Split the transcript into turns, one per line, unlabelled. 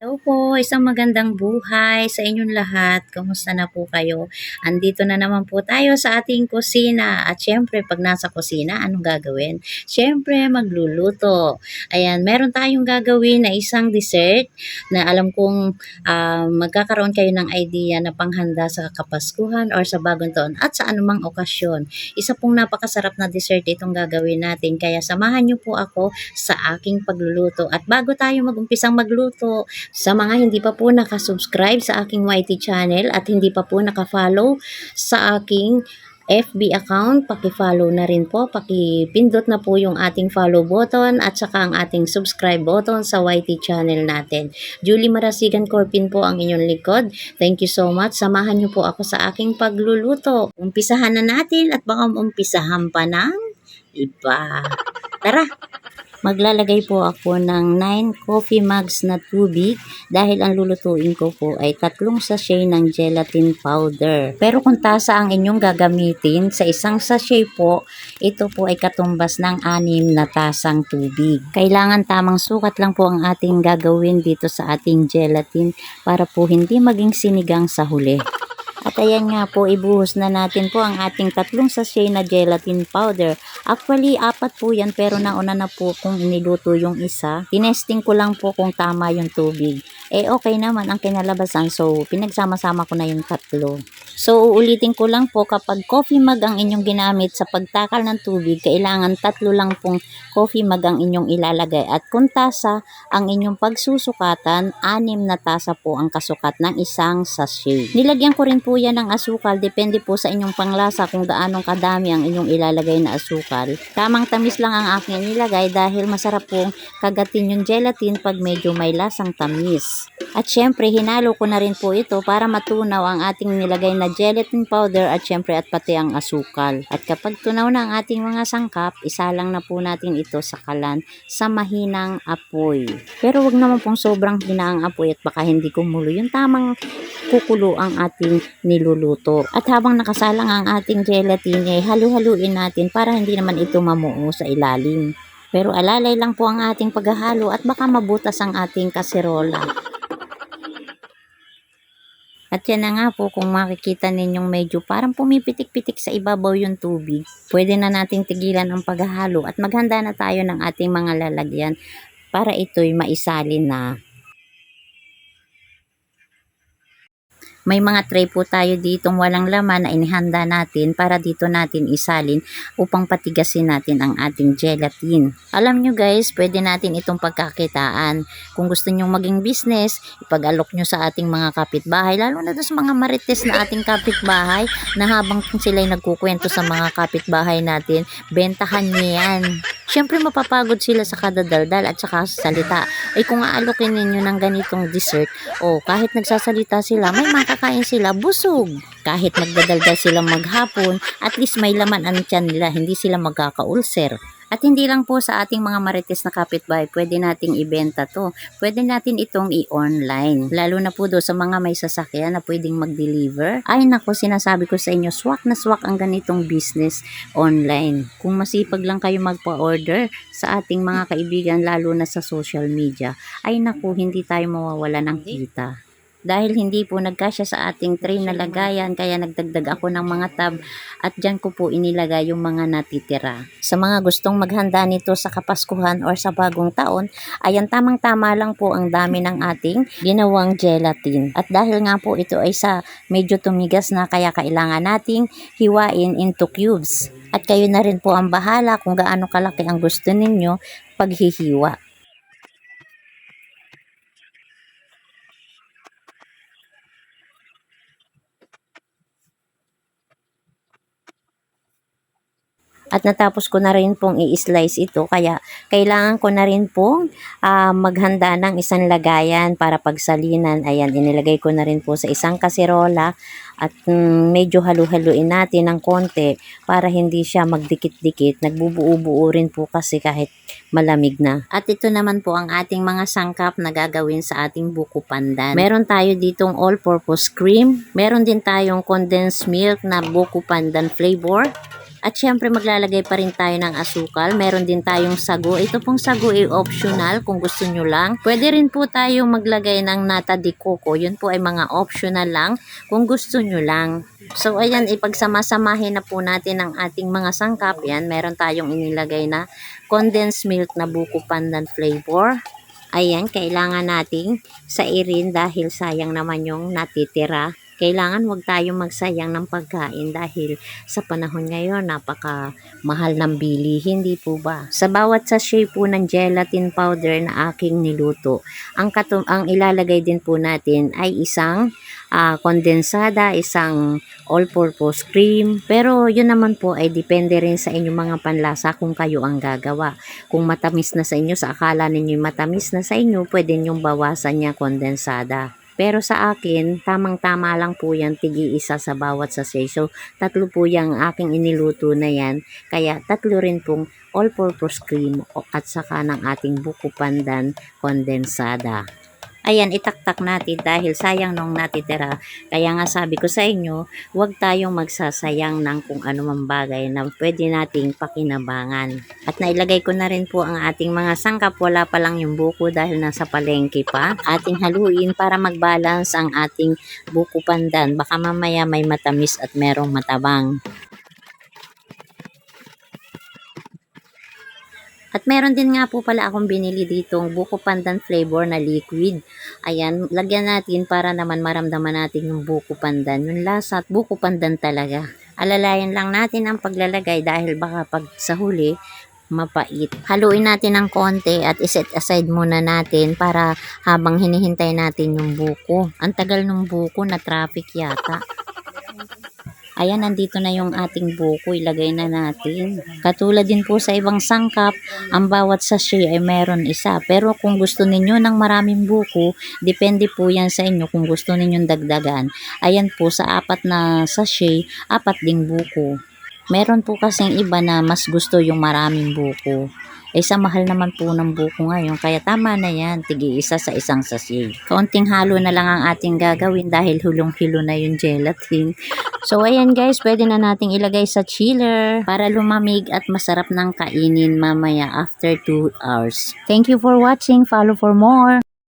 Hello po, isang magandang buhay sa inyong lahat. Kamusta na po kayo? Andito na naman po tayo sa ating kusina. At syempre, pag nasa kusina, anong gagawin? Syempre, magluluto. Ayan, meron tayong gagawin na isang dessert na alam kong ah, magkakaroon kayo ng idea na panghanda sa kapaskuhan or sa bagong taon at sa anumang okasyon. Isa pong napakasarap na dessert itong gagawin natin. Kaya samahan niyo po ako sa aking pagluluto. At bago tayo magumpisang magluto, sa mga hindi pa po nakasubscribe sa aking YT channel at hindi pa po nakafollow sa aking FB account, paki-follow na rin po, paki-pindot na po yung ating follow button at saka ang ating subscribe button sa YT channel natin. Julie Marasigan Corpin po ang inyong likod. Thank you so much. Samahan niyo po ako sa aking pagluluto. Umpisahan na natin at baka umpisahan pa ng iba. Tara! Maglalagay po ako ng 9 coffee mugs na tubig dahil ang lulutuin ko po ay tatlong sachet ng gelatin powder. Pero kung tasa ang inyong gagamitin, sa isang sachet po, ito po ay katumbas ng 6 na tasang tubig. Kailangan tamang sukat lang po ang ating gagawin dito sa ating gelatin para po hindi maging sinigang sa huli. At ayan nga po, ibuhos na natin po ang ating tatlong sachet na gelatin powder. Actually, apat po yan pero nauna na po kung iniluto yung isa. Tinesting ko lang po kung tama yung tubig. Eh okay naman ang kinalabasan so pinagsama-sama ko na yung tatlo. So uulitin ko lang po kapag coffee mug ang inyong ginamit sa pagtakal ng tubig, kailangan tatlo lang pong coffee mug ang inyong ilalagay. At kung tasa ang inyong pagsusukatan, anim na tasa po ang kasukat ng isang sachet. Nilagyan ko rin po yan ng asukal, depende po sa inyong panglasa kung gaano kadami ang inyong ilalagay na asukal. Tamang tamis lang ang aking nilagay dahil masarap pong kagatin yung gelatin pag medyo may lasang tamis. At syempre, hinalo ko na rin po ito para matunaw ang ating nilagay na gelatin powder at syempre at pati ang asukal. At kapag tunaw na ang ating mga sangkap, isalang na po natin ito sa kalan sa mahinang apoy. Pero wag naman pong sobrang hinaang apoy at baka hindi kumulo. Yung tamang kukulo ang ating niluluto. At habang nakasalang ang ating gelatin, eh, halu-haluin natin para hindi naman ito mamuo sa ilalim. Pero alalay lang po ang ating paghahalo at baka mabutas ang ating kaserola. At yan na nga po kung makikita ninyong medyo parang pumipitik-pitik sa ibabaw yung tubig. Pwede na nating tigilan ang paghahalo at maghanda na tayo ng ating mga lalagyan para ito'y maisalin na. May mga tray po tayo ditong walang laman na inihanda natin para dito natin isalin upang patigasin natin ang ating gelatin. Alam nyo guys, pwede natin itong pagkakitaan. Kung gusto nyo maging business, ipag-alok nyo sa ating mga kapitbahay, lalo na sa mga marites na ating kapitbahay na habang sila'y nagkukwento sa mga kapitbahay natin, bentahan nyo yan. Siyempre mapapagod sila sa kadadaldal at saka sa salita. Ay kung aalokin ninyo ng ganitong dessert, o kahit nagsasalita sila, may makakain sila busog. Kahit nagdadaldal sila maghapon, at least may laman ang tiyan nila, hindi sila magkaka-ulcer. At hindi lang po sa ating mga marites na kapitbahay, pwede nating ibenta to. Pwede natin itong i-online. Lalo na po do sa mga may sasakyan na pwedeng mag-deliver. Ay nako, sinasabi ko sa inyo, swak na swak ang ganitong business online. Kung masipag lang kayo magpa-order sa ating mga kaibigan, lalo na sa social media, ay naku, hindi tayo mawawala ng kita dahil hindi po nagkasya sa ating tray na lagayan kaya nagdagdag ako ng mga tab at dyan ko po inilagay yung mga natitira. Sa mga gustong maghanda nito sa Kapaskuhan or sa bagong taon, ayan tamang tama lang po ang dami ng ating ginawang gelatin. At dahil nga po ito ay sa medyo tumigas na kaya kailangan nating hiwain into cubes. At kayo na rin po ang bahala kung gaano kalaki ang gusto ninyo paghihiwa. At natapos ko na rin pong i-slice ito. Kaya kailangan ko na rin pong uh, maghanda ng isang lagayan para pagsalinan. Ayan inilagay ko na rin po sa isang kaserola. At mm, medyo halu-haluin natin ng konti para hindi siya magdikit-dikit. Nagbubuo-buo rin po kasi kahit malamig na. At ito naman po ang ating mga sangkap na gagawin sa ating buko pandan. Meron tayo ditong all-purpose cream. Meron din tayong condensed milk na buko pandan flavor At syempre maglalagay pa rin tayo ng asukal. Meron din tayong sago. Ito pong sago ay optional kung gusto nyo lang. Pwede rin po tayong maglagay ng nata de coco. Yun po ay mga optional lang kung gusto nyo lang. So ayan, ipagsama-samahin na po natin ang ating mga sangkap. Yan, meron tayong inilagay na condensed milk na buko pandan flavor. Ayan, kailangan nating sairin dahil sayang naman yung natitira. Kailangan wag tayong magsayang ng pagkain dahil sa panahon ngayon napaka mahal ng bili, hindi po ba? Sa bawat sachet po ng gelatin powder na aking niluto, ang, katum- ang ilalagay din po natin ay isang ah, kondensada, isang all-purpose cream. Pero yun naman po ay depende rin sa inyong mga panlasa kung kayo ang gagawa. Kung matamis na sa inyo, sa akala ninyo matamis na sa inyo, pwede nyong bawasan niya kondensada. Pero sa akin, tamang-tama lang po yan, tigi isa sa bawat sachet. So, tatlo po yung aking iniluto na yan. Kaya tatlo rin pong all-purpose cream at saka ng ating buko pandan kondensada. Ayan, itaktak natin dahil sayang nung natitira. Kaya nga sabi ko sa inyo, huwag tayong magsasayang ng kung ano mang bagay na pwede nating pakinabangan. At nailagay ko na rin po ang ating mga sangkap. Wala pa lang yung buko dahil nasa palengke pa. Ating haluin para mag-balance ang ating buko pandan. Baka mamaya may matamis at merong matabang. At meron din nga po pala akong binili ditong buko pandan flavor na liquid. Ayan, lagyan natin para naman maramdaman natin yung buko pandan. Yung lasa at buko pandan talaga. Alalayan lang natin ang paglalagay dahil baka pag sa huli, mapait. Haluin natin ng konti at iset aside muna natin para habang hinihintay natin yung buko. Ang tagal ng buko na traffic yata. Ayan, nandito na yung ating buko. Ilagay na natin. Katulad din po sa ibang sangkap, ang bawat sachet ay meron isa. Pero kung gusto ninyo ng maraming buko, depende po yan sa inyo kung gusto ninyong dagdagan. Ayan po, sa apat na sachet, apat ding buko. Meron po kasing iba na mas gusto yung maraming buko. Eh sa mahal naman po ng buko ngayon, kaya tama na yan, tigi isa sa isang sachet. Kaunting halo na lang ang ating gagawin dahil hulong-hilo na yung gelatin. So ayan guys, pwede na nating ilagay sa chiller para lumamig at masarap ng kainin mamaya after 2 hours. Thank you for watching. Follow for more.